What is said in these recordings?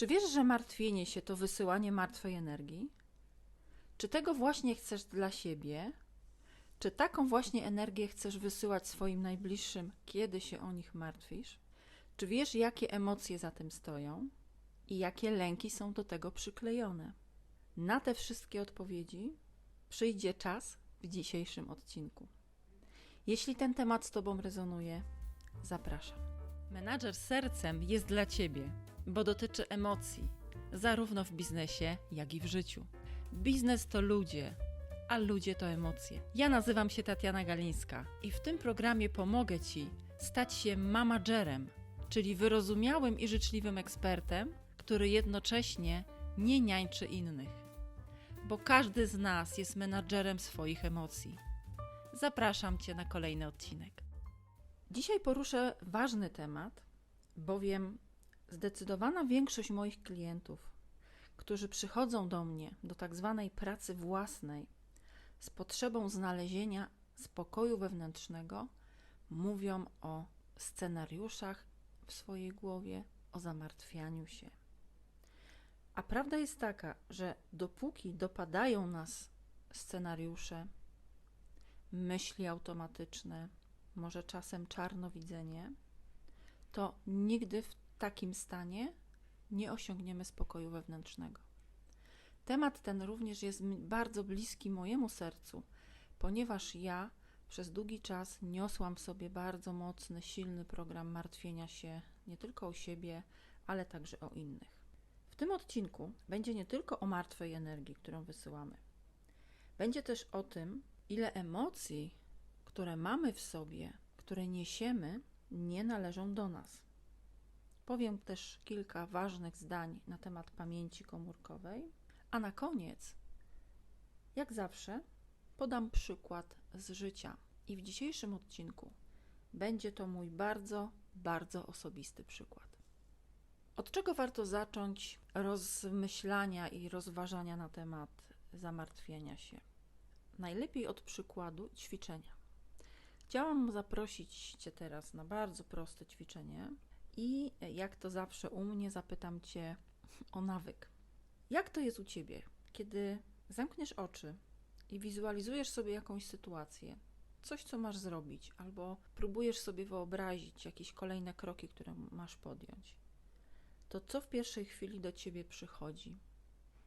Czy wiesz, że martwienie się to wysyłanie martwej energii? Czy tego właśnie chcesz dla siebie? Czy taką właśnie energię chcesz wysyłać swoim najbliższym, kiedy się o nich martwisz? Czy wiesz, jakie emocje za tym stoją i jakie lęki są do tego przyklejone? Na te wszystkie odpowiedzi przyjdzie czas w dzisiejszym odcinku. Jeśli ten temat z Tobą rezonuje, zapraszam. Menadżer sercem jest dla Ciebie, bo dotyczy emocji, zarówno w biznesie, jak i w życiu. Biznes to ludzie, a ludzie to emocje. Ja nazywam się Tatiana Galińska i w tym programie pomogę Ci stać się managerem, czyli wyrozumiałym i życzliwym ekspertem, który jednocześnie nie niańczy innych. Bo każdy z nas jest menadżerem swoich emocji. Zapraszam Cię na kolejny odcinek. Dzisiaj poruszę ważny temat, bowiem zdecydowana większość moich klientów, którzy przychodzą do mnie do tak zwanej pracy własnej z potrzebą znalezienia spokoju wewnętrznego, mówią o scenariuszach w swojej głowie, o zamartwianiu się. A prawda jest taka, że dopóki dopadają nas scenariusze, myśli automatyczne, może czasem czarnowidzenie, to nigdy w takim stanie nie osiągniemy spokoju wewnętrznego. Temat ten również jest bardzo bliski mojemu sercu, ponieważ ja przez długi czas niosłam w sobie bardzo mocny, silny program martwienia się nie tylko o siebie, ale także o innych. W tym odcinku będzie nie tylko o martwej energii, którą wysyłamy. Będzie też o tym, ile emocji, które mamy w sobie, które niesiemy, nie należą do nas. Powiem też kilka ważnych zdań na temat pamięci komórkowej, a na koniec, jak zawsze, podam przykład z życia. I w dzisiejszym odcinku będzie to mój bardzo, bardzo osobisty przykład. Od czego warto zacząć rozmyślania i rozważania na temat zamartwienia się? Najlepiej od przykładu ćwiczenia. Chciałam zaprosić Cię teraz na bardzo proste ćwiczenie i jak to zawsze u mnie zapytam Cię o nawyk. Jak to jest u Ciebie, kiedy zamkniesz oczy i wizualizujesz sobie jakąś sytuację, coś, co masz zrobić, albo próbujesz sobie wyobrazić jakieś kolejne kroki, które masz podjąć, to co w pierwszej chwili do ciebie przychodzi?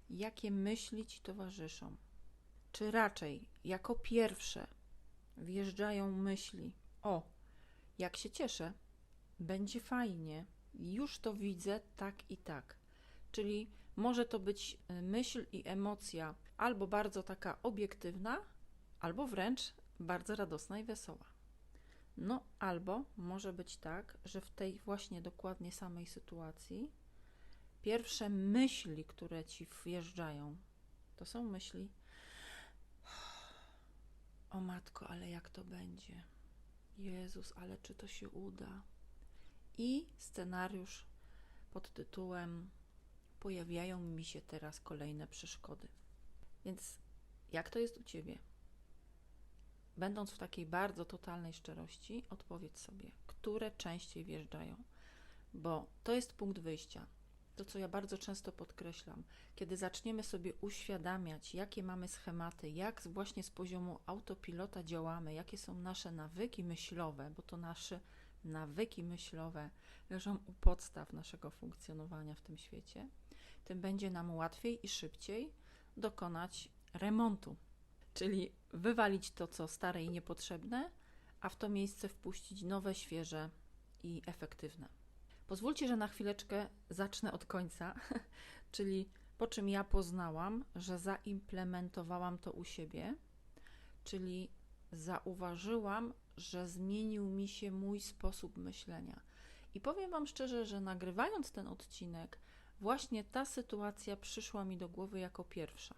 Jakie myśli ci towarzyszą? Czy raczej jako pierwsze wjeżdżają myśli: O, jak się cieszę, będzie fajnie, już to widzę tak i tak. Czyli może to być y, myśl i emocja albo bardzo taka obiektywna, albo wręcz bardzo radosna i wesoła. No, albo może być tak, że w tej właśnie dokładnie samej sytuacji pierwsze myśli, które ci wjeżdżają, to są myśli: O matko, ale jak to będzie? Jezus, ale czy to się uda? I scenariusz pod tytułem Pojawiają mi się teraz kolejne przeszkody. Więc jak to jest u ciebie? Będąc w takiej bardzo totalnej szczerości, odpowiedz sobie, które częściej wjeżdżają, bo to jest punkt wyjścia. To, co ja bardzo często podkreślam, kiedy zaczniemy sobie uświadamiać, jakie mamy schematy, jak właśnie z poziomu autopilota działamy, jakie są nasze nawyki myślowe, bo to nasze nawyki myślowe leżą u podstaw naszego funkcjonowania w tym świecie, tym będzie nam łatwiej i szybciej dokonać remontu czyli wywalić to, co stare i niepotrzebne, a w to miejsce wpuścić nowe, świeże i efektywne. Pozwólcie, że na chwileczkę zacznę od końca, czyli po czym ja poznałam, że zaimplementowałam to u siebie, czyli zauważyłam, że zmienił mi się mój sposób myślenia. I powiem Wam szczerze, że nagrywając ten odcinek, właśnie ta sytuacja przyszła mi do głowy jako pierwsza.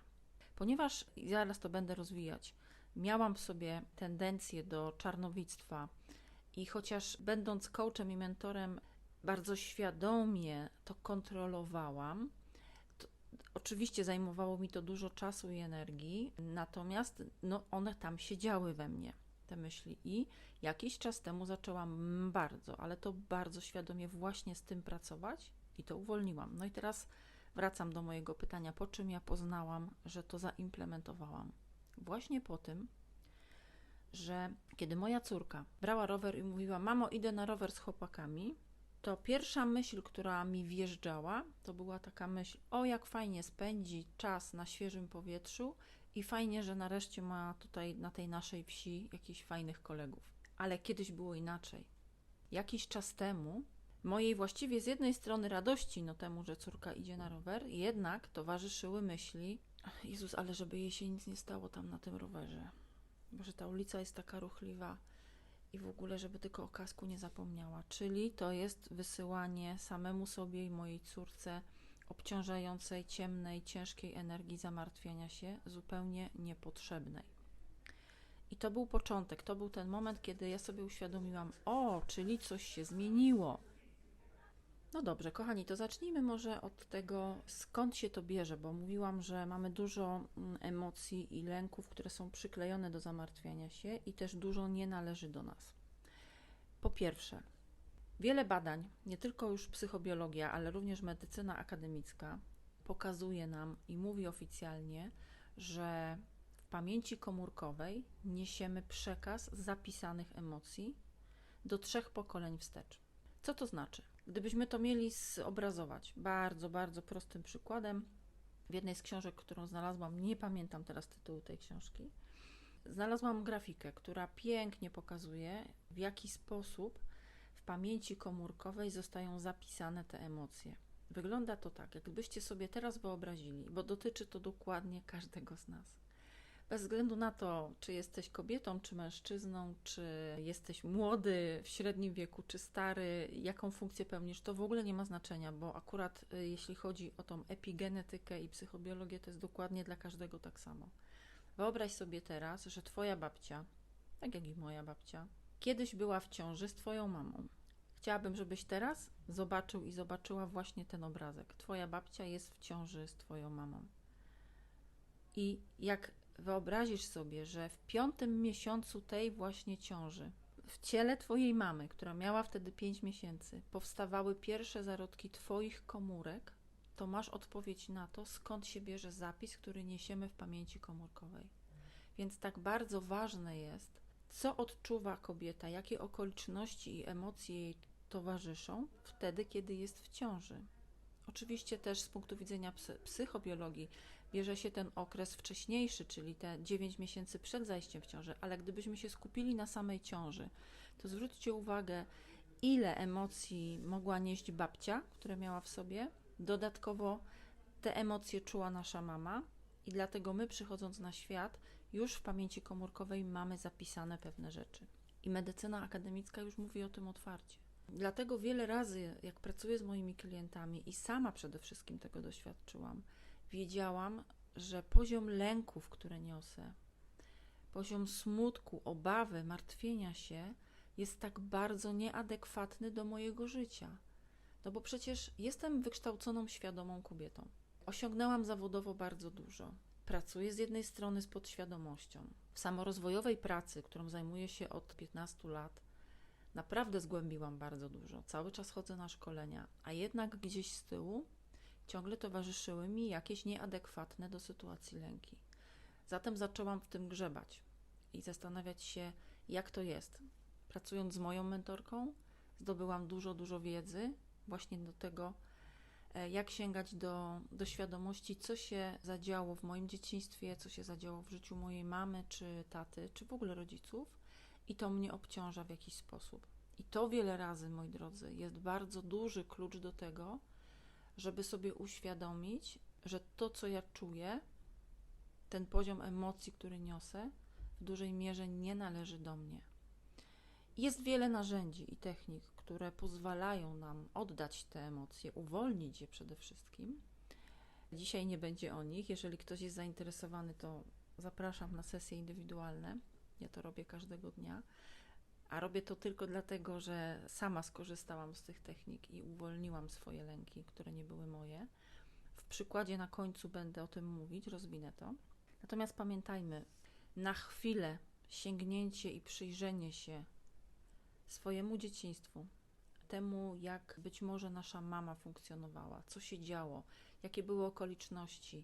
Ponieważ, zaraz to będę rozwijać, miałam w sobie tendencję do czarnowictwa i chociaż będąc coachem i mentorem, bardzo świadomie to kontrolowałam, oczywiście zajmowało mi to dużo czasu i energii, natomiast no, one tam siedziały we mnie te myśli. I jakiś czas temu zaczęłam bardzo, ale to bardzo świadomie właśnie z tym pracować I to uwolniłam. No i teraz wracam do mojego pytania, po czym ja poznałam, że to zaimplementowałam. Właśnie po tym, że kiedy moja córka brała rower i mówiła: Mamo, idę na rower z chłopakami, to pierwsza myśl, która mi wjeżdżała, to była taka myśl: O, jak fajnie spędzi czas na świeżym powietrzu i fajnie, że nareszcie ma tutaj na tej naszej wsi jakichś fajnych kolegów. Ale kiedyś było inaczej. Jakiś czas temu mojej właściwie z jednej strony radości no temu, że córka idzie na rower, jednak towarzyszyły myśli: Jezus, ale żeby jej się nic nie stało tam na tym rowerze. Bo że ta ulica jest taka ruchliwa i w ogóle, żeby tylko o kasku nie zapomniała. Czyli to jest wysyłanie samemu sobie i mojej córce obciążającej, ciemnej, ciężkiej energii zamartwiania się, zupełnie niepotrzebnej. I to był początek, to był ten moment, kiedy ja sobie uświadomiłam: O, czyli coś się zmieniło. No dobrze, kochani, to zacznijmy może od tego, skąd się to bierze, bo mówiłam, że mamy dużo mm, emocji i lęków, które są przyklejone do zamartwiania się i też dużo nie należy do nas. Po pierwsze, wiele badań, nie tylko już psychobiologia, ale również medycyna akademicka, pokazuje nam i mówi oficjalnie, że w pamięci komórkowej niesiemy przekaz zapisanych emocji do trzech pokoleń wstecz. Co to znaczy? Gdybyśmy to mieli zobrazować bardzo, bardzo prostym przykładem, w jednej z książek, którą znalazłam, nie pamiętam teraz tytułu tej książki, znalazłam grafikę, która pięknie pokazuje, w jaki sposób w pamięci komórkowej zostają zapisane te emocje. Wygląda to tak, jakbyście sobie teraz wyobrazili, bo dotyczy to dokładnie każdego z nas bez względu na to, czy jesteś kobietą, czy mężczyzną, czy jesteś młody, w średnim wieku, czy stary, jaką funkcję pełnisz, to w ogóle nie ma znaczenia, bo akurat y, jeśli chodzi o tą epigenetykę i psychobiologię, to jest dokładnie dla każdego tak samo. Wyobraź sobie teraz, że Twoja babcia, tak jak i moja babcia, kiedyś była w ciąży z Twoją mamą. Chciałabym, żebyś teraz zobaczył i zobaczyła właśnie ten obrazek. Twoja babcia jest w ciąży z Twoją mamą. I jak wyobrazisz sobie, że w piątym miesiącu tej właśnie ciąży, w ciele Twojej mamy, która miała wtedy 5 miesięcy, powstawały pierwsze zarodki Twoich komórek, to masz odpowiedź na to, skąd się bierze zapis, który niesiemy w pamięci komórkowej. Więc tak bardzo ważne jest, co odczuwa kobieta, jakie okoliczności i emocje jej towarzyszą wtedy, kiedy jest w ciąży. Oczywiście też z punktu widzenia psychobiologii bierze się ten okres wcześniejszy, czyli te 9 miesięcy przed zajściem w ciążę, ale gdybyśmy się skupili na samej ciąży, to zwróćcie uwagę, ile emocji mogła nieść babcia, które miała w sobie. Dodatkowo te emocje czuła nasza mama, i dlatego my, przychodząc na świat, już w pamięci komórkowej mamy zapisane pewne rzeczy. I medycyna akademicka już mówi o tym otwarcie. Dlatego wiele razy, jak pracuję z moimi klientami i sama przede wszystkim tego doświadczyłam, wiedziałam, że poziom lęków, które niosę, poziom smutku, obawy, martwienia się jest tak bardzo nieadekwatny do mojego życia. No bo przecież jestem wykształconą, świadomą kobietą. Osiągnęłam zawodowo bardzo dużo. Pracuję z jednej strony z podświadomością. W samorozwojowej pracy, którą zajmuję się od 15 lat, naprawdę zgłębiłam bardzo dużo. Cały czas chodzę na szkolenia, a jednak gdzieś z tyłu ciągle towarzyszyły mi jakieś nieadekwatne do sytuacji lęki. Zatem zaczęłam w tym grzebać i zastanawiać się, jak to jest. Pracując z moją mentorką, zdobyłam dużo, dużo wiedzy właśnie do tego, e, jak sięgać do, do świadomości, co się zadziało w moim dzieciństwie, co się zadziało w życiu mojej mamy, czy taty, czy w ogóle rodziców, i to mnie obciąża w jakiś sposób. I to wiele razy, moi drodzy, jest bardzo duży klucz do tego, żeby sobie uświadomić, że to, co ja czuję, ten poziom emocji, który niosę, w dużej mierze nie należy do mnie. Jest wiele narzędzi i technik, które pozwalają nam oddać te emocje, uwolnić je przede wszystkim. Dzisiaj nie będzie o nich. Jeżeli ktoś jest zainteresowany, to zapraszam na sesje indywidualne. Ja to robię każdego dnia. A robię to tylko dlatego, że sama skorzystałam z tych technik i uwolniłam swoje lęki, które nie były moje. W przykładzie na końcu będę o tym mówić, rozwinę to. Natomiast pamiętajmy, na chwilę sięgnięcie i przyjrzenie się swojemu dzieciństwu, temu, jak być może nasza mama funkcjonowała, co się działo, jakie były okoliczności,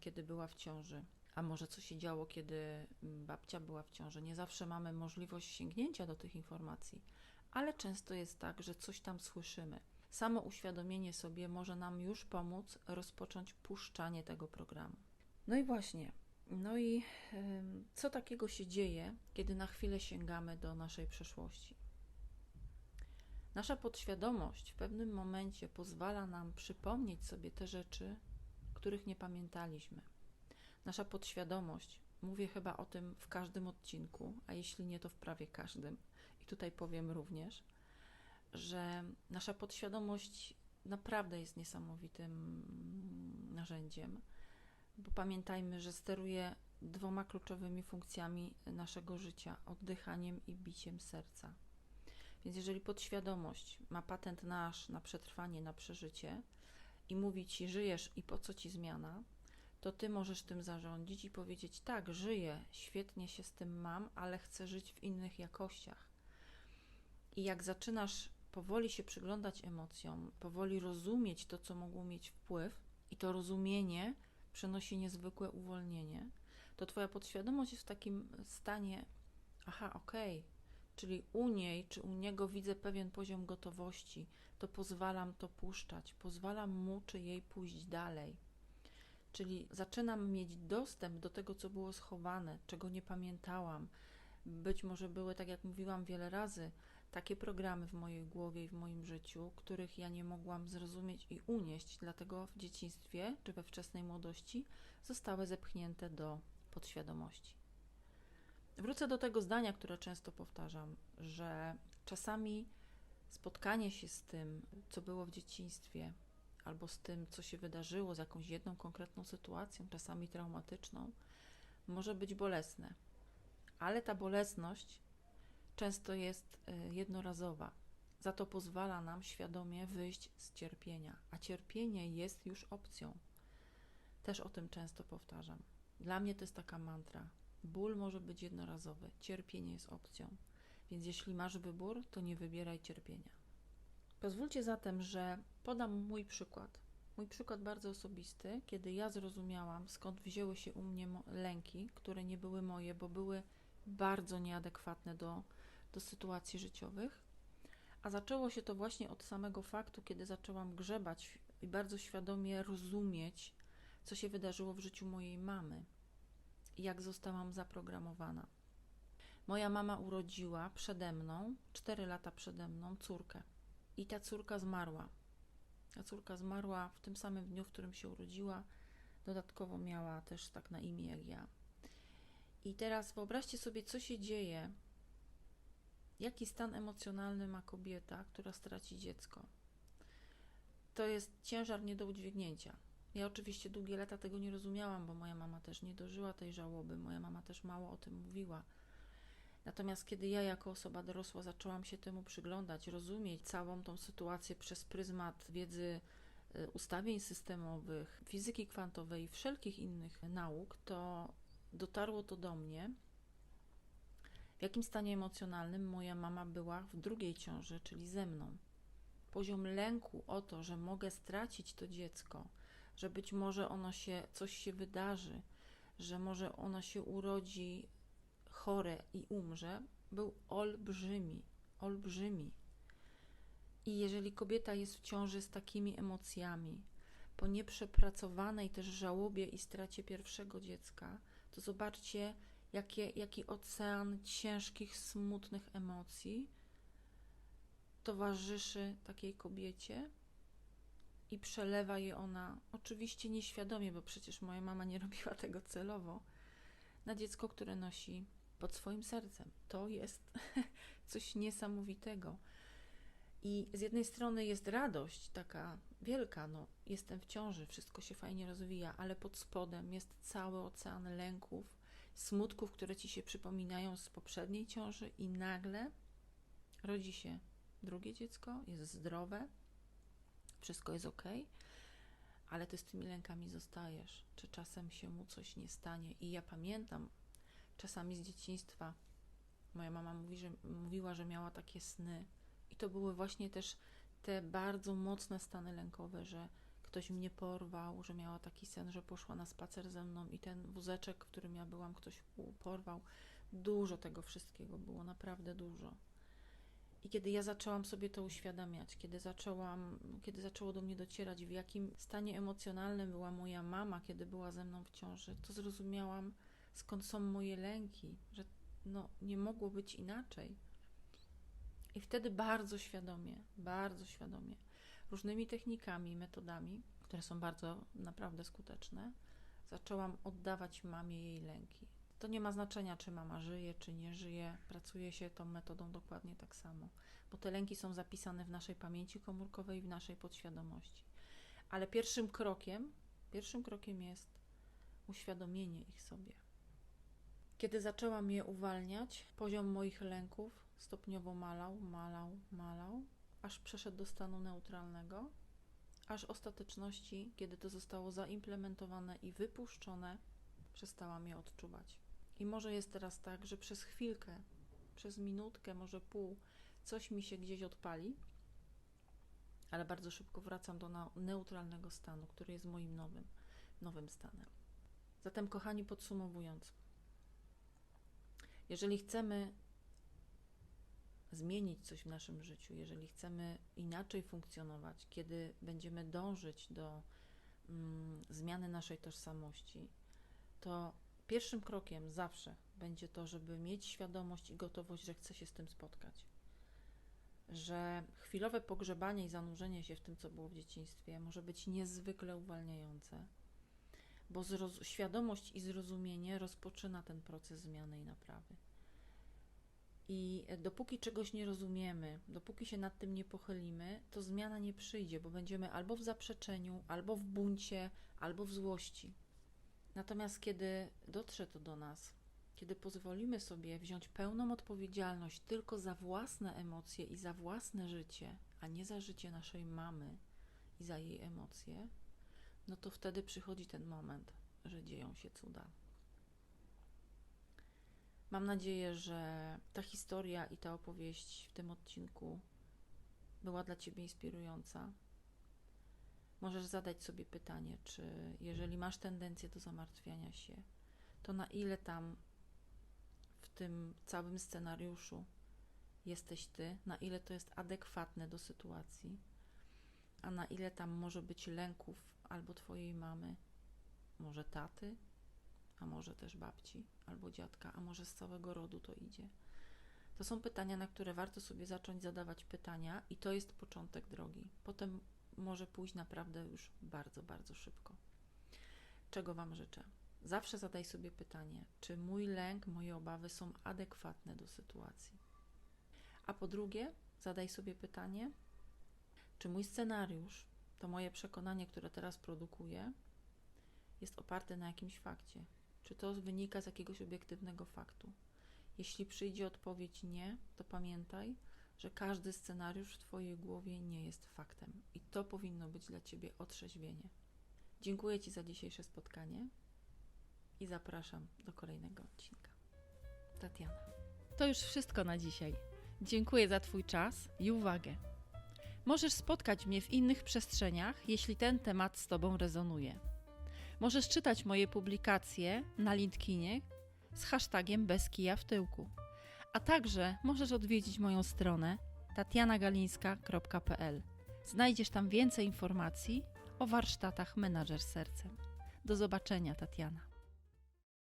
kiedy była w ciąży, a może co się działo, kiedy babcia była w ciąży. Nie zawsze mamy możliwość sięgnięcia do tych informacji, ale często jest tak, że coś tam słyszymy. Samo uświadomienie sobie może nam już pomóc rozpocząć puszczanie tego programu. No i właśnie, no i co takiego się dzieje, kiedy na chwilę sięgamy do naszej przeszłości? Nasza podświadomość w pewnym momencie pozwala nam przypomnieć sobie te rzeczy, których nie pamiętaliśmy. Nasza podświadomość, mówię chyba o tym w każdym odcinku, a jeśli nie, to w prawie każdym, i tutaj powiem również, że nasza podświadomość naprawdę jest niesamowitym narzędziem, bo pamiętajmy, że steruje dwoma kluczowymi funkcjami naszego życia oddychaniem i biciem serca. Więc jeżeli podświadomość ma patent nasz na przetrwanie, na przeżycie i mówi ci, żyjesz i po co ci zmiana, to ty możesz tym zarządzić i powiedzieć: Tak, żyję, świetnie się z tym mam, ale chcę żyć w innych jakościach. I jak zaczynasz powoli się przyglądać emocjom, powoli rozumieć to, co mogło mieć wpływ, i to rozumienie przynosi niezwykłe uwolnienie, to Twoja podświadomość jest w takim stanie: aha, okej, okay, czyli u niej czy u niego widzę pewien poziom gotowości, to pozwalam to puszczać, pozwalam mu czy jej pójść dalej. Czyli zaczynam mieć dostęp do tego, co było schowane, czego nie pamiętałam. Być może były, tak jak mówiłam wiele razy, takie programy w mojej głowie i w moim życiu, których ja nie mogłam zrozumieć i unieść, dlatego w dzieciństwie czy we wczesnej młodości zostały zepchnięte do podświadomości. Wrócę do tego zdania, które często powtarzam, że czasami spotkanie się z tym, co było w dzieciństwie, albo z tym, co się wydarzyło, z jakąś jedną konkretną sytuacją, czasami traumatyczną, może być bolesne. Ale ta bolesność często jest y, jednorazowa. Za to pozwala nam świadomie wyjść z cierpienia, a cierpienie jest już opcją. Też o tym często powtarzam. Dla mnie to jest taka mantra. Ból może być jednorazowy, cierpienie jest opcją. Więc jeśli masz wybór, to nie wybieraj cierpienia. Pozwólcie zatem, że podam mój przykład. Mój przykład bardzo osobisty, kiedy ja zrozumiałam, skąd wzięły się u mnie lęki, które nie były moje, bo były bardzo nieadekwatne do, do sytuacji życiowych. A zaczęło się to właśnie od samego faktu, kiedy zaczęłam grzebać i bardzo świadomie rozumieć, co się wydarzyło w życiu mojej mamy i jak zostałam zaprogramowana. Moja mama urodziła przede mną, 4 lata przede mną, córkę. I ta córka zmarła. Ta córka zmarła w tym samym dniu, w którym się urodziła. Dodatkowo miała też tak na imię jak ja. I teraz wyobraźcie sobie, co się dzieje, jaki stan emocjonalny ma kobieta, która straci dziecko. To jest ciężar nie do udźwignięcia. Ja oczywiście długie lata tego nie rozumiałam, bo moja mama też nie dożyła tej żałoby, moja mama też mało o tym mówiła. Natomiast kiedy ja jako osoba dorosła zaczęłam się temu przyglądać, rozumieć całą tą sytuację przez pryzmat wiedzy y, ustawień systemowych, fizyki kwantowej i wszelkich innych nauk, to dotarło to do mnie, w jakim stanie emocjonalnym moja mama była w drugiej ciąży, czyli ze mną. Poziom lęku o to, że mogę stracić to dziecko, że być może ono się, coś się wydarzy, że może ono się urodzi chore i umrze, był olbrzymi, olbrzymi. I jeżeli kobieta jest w ciąży z takimi emocjami, po nieprzepracowanej też żałobie i stracie pierwszego dziecka, to zobaczcie, jakie, jaki ocean ciężkich, smutnych emocji towarzyszy takiej kobiecie i przelewa je ona, oczywiście nieświadomie, bo przecież moja mama nie robiła tego celowo, na dziecko, które nosi pod swoim sercem. To jest coś niesamowitego. I z jednej strony jest radość taka wielka, no jestem w ciąży, wszystko się fajnie rozwija, ale pod spodem jest cały ocean lęków, smutków, które ci się przypominają z poprzedniej ciąży i nagle rodzi się drugie dziecko, jest zdrowe, wszystko jest ok, ale ty z tymi lękami zostajesz. Czy czasem się mu coś nie stanie? I ja pamiętam czasami z dzieciństwa, moja mama mówi, że, mówiła, że miała takie sny I to były właśnie też te bardzo mocne stany lękowe, że ktoś mnie porwał, że miała taki sen, że poszła na spacer ze mną i ten wózeczek, w którym ja byłam, ktoś porwał. Dużo tego wszystkiego było, naprawdę dużo. I kiedy ja zaczęłam sobie to uświadamiać, kiedy zaczęłam, kiedy zaczęło do mnie docierać, w jakim stanie emocjonalnym była moja mama, kiedy była ze mną w ciąży, to zrozumiałam, skąd są moje lęki, że no, nie mogło być inaczej. I wtedy bardzo świadomie, bardzo świadomie, różnymi technikami, metodami, które są bardzo naprawdę skuteczne, zaczęłam oddawać mamie jej lęki. To nie ma znaczenia, czy mama żyje, czy nie żyje, pracuje się tą metodą dokładnie tak samo, bo te lęki są zapisane w naszej pamięci komórkowej i w naszej podświadomości. Ale pierwszym krokiem, pierwszym krokiem jest uświadomienie ich sobie. Kiedy zaczęłam je uwalniać, poziom moich lęków stopniowo malał, malał, malał, aż przeszedł do stanu neutralnego, aż ostateczności, kiedy to zostało zaimplementowane i wypuszczone, przestałam je odczuwać. I może jest teraz tak, że przez chwilkę, przez minutkę, może pół, coś mi się gdzieś odpali, ale bardzo szybko wracam do neutralnego stanu, który jest moim nowym, nowym stanem. Zatem, kochani, podsumowując, jeżeli chcemy zmienić coś w naszym życiu, jeżeli chcemy inaczej funkcjonować, kiedy będziemy dążyć do mm, zmiany naszej tożsamości, to pierwszym krokiem zawsze będzie to, żeby mieć świadomość i gotowość, że chce się z tym spotkać. Że chwilowe pogrzebanie i zanurzenie się w tym, co było w dzieciństwie, może być niezwykle uwalniające, bo świadomość i zrozumienie rozpoczyna ten proces zmiany i naprawy. I dopóki czegoś nie rozumiemy, dopóki się nad tym nie pochylimy, to zmiana nie przyjdzie, bo będziemy albo w zaprzeczeniu, albo w buncie, albo w złości. Natomiast kiedy dotrze to do nas, kiedy pozwolimy sobie wziąć pełną odpowiedzialność tylko za własne emocje i za własne życie, a nie za życie naszej mamy i za jej emocje, no to wtedy przychodzi ten moment, że dzieją się cuda. Mam nadzieję, że ta historia i ta opowieść w tym odcinku była dla Ciebie inspirująca. Możesz zadać sobie pytanie, czy jeżeli masz tendencję do zamartwiania się, to na ile tam w tym całym scenariuszu jesteś Ty, na ile to jest adekwatne do sytuacji, a na ile tam może być lęków albo Twojej mamy, może taty, a może też babci albo dziadka, a może z całego rodu to idzie. To są pytania, na które warto sobie zacząć zadawać pytania, i to jest początek drogi. Potem może pójść naprawdę już bardzo, bardzo szybko. Czego Wam życzę? Zawsze zadaj sobie pytanie, czy mój lęk, moje obawy są adekwatne do sytuacji. A po drugie, zadaj sobie pytanie, czy mój scenariusz, to moje przekonanie, które teraz produkuję, jest oparte na jakimś fakcie. Czy to wynika z jakiegoś obiektywnego faktu? Jeśli przyjdzie odpowiedź nie, to pamiętaj, że każdy scenariusz w Twojej głowie nie jest faktem i to powinno być dla Ciebie otrzeźwienie. Dziękuję Ci za dzisiejsze spotkanie i zapraszam do kolejnego odcinka. Tatiana. To już wszystko na dzisiaj. Dziękuję za Twój czas i uwagę. Możesz spotkać mnie w innych przestrzeniach, jeśli ten temat z Tobą rezonuje. Możesz czytać moje publikacje na LinkedInie z hashtagiem bez kija w tyłku. A także możesz odwiedzić moją stronę tatianagalińska.pl. Znajdziesz tam więcej informacji o warsztatach Menadżer Sercem. Do zobaczenia, Tatiana.